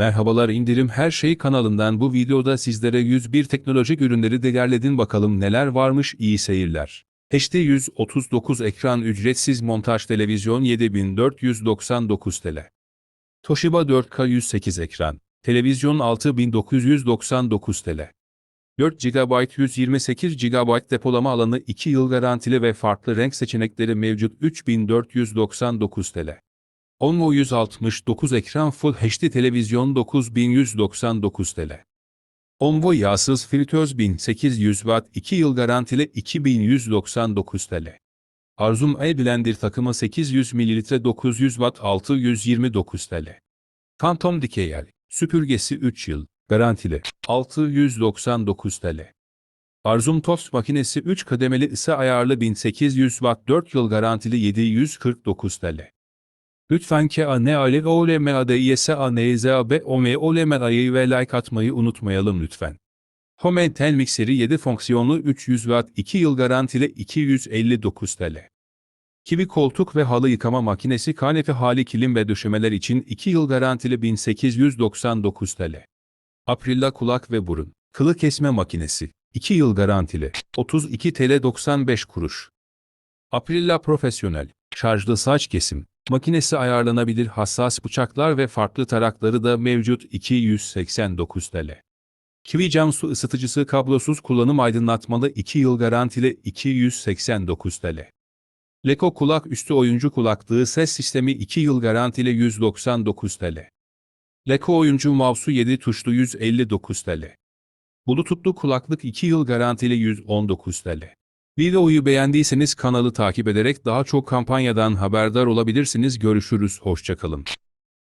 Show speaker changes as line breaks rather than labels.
Merhabalar indirim her şey kanalından bu videoda sizlere 101 teknolojik ürünleri değerledin bakalım neler varmış iyi seyirler. HD 139 ekran ücretsiz montaj televizyon 7499 TL. Toshiba 4K 108 ekran. Televizyon 6999 TL. 4 GB 128 GB depolama alanı 2 yıl garantili ve farklı renk seçenekleri mevcut 3499 TL. Onvo 169 ekran Full HD televizyon 9199 TL. Onvo yağsız fritöz 1800 Watt 2 yıl garantili 2199 TL. Arzum El Blender takımı 800 ml 900 Watt 629 TL. Phantom Dikeyel süpürgesi 3 yıl garantili 699 TL. Arzum Tost makinesi 3 kademeli ısı ayarlı 1800 Watt 4 yıl garantili 749 TL. Lütfen KANE Ale OLM ADİS ANEZAB OME OLM ayı ve like atmayı unutmayalım lütfen. Home Tel mikseri 7 fonksiyonlu 300 Watt 2 yıl garantili 259 TL. Kivi koltuk ve halı yıkama makinesi kanepe hali kilim ve döşemeler için 2 yıl garantili 1899 TL. Aprilla kulak ve burun. Kılı kesme makinesi. 2 yıl garantili. 32 TL 95 kuruş. Aprilla Profesyonel. Şarjlı saç kesim. Makinesi ayarlanabilir hassas bıçaklar ve farklı tarakları da mevcut 289 TL. Kiwi cam su ısıtıcısı kablosuz kullanım aydınlatmalı 2 yıl garantili 289 TL. Leko kulak üstü oyuncu kulaklığı ses sistemi 2 yıl garantili 199 TL. Leko oyuncu mouse'u 7 tuşlu 159 TL. Bluetooth'lu kulaklık 2 yıl garantili 119 TL. Videoyu beğendiyseniz kanalı takip ederek daha çok kampanyadan haberdar olabilirsiniz. Görüşürüz, hoşçakalın.